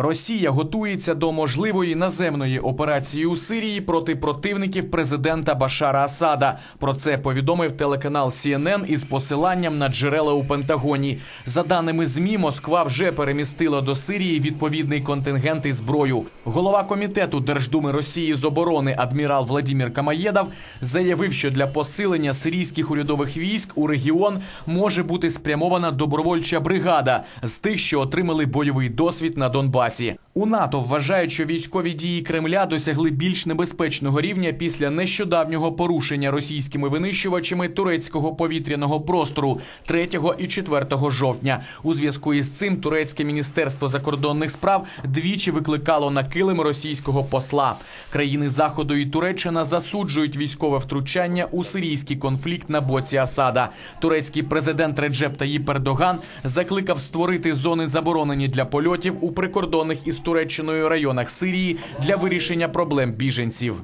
Росія готується до можливої наземної операції у Сирії проти противників президента Башара Асада. Про це повідомив телеканал CNN із посиланням на джерела у Пентагоні. За даними змі, Москва вже перемістила до Сирії відповідний контингент і зброю. Голова комітету Держдуми Росії з оборони адмірал Владимир Камаєдов заявив, що для посилення сирійських урядових військ у регіон може бути спрямована добровольча бригада з тих, що отримали бойовий досвід на Донбасі класі. У НАТО вважають, що військові дії Кремля досягли більш небезпечного рівня після нещодавнього порушення російськими винищувачами турецького повітряного простору 3 і 4 жовтня. У зв'язку із цим турецьке міністерство закордонних справ двічі викликало на килим російського посла. Країни Заходу і Туреччина засуджують військове втручання у сирійський конфлікт на боці Асада. Турецький президент Реджеп Таїп Ердоган закликав створити зони заборонені для польотів у прикордонних із Туреччиною районах Сирії для вирішення проблем біженців.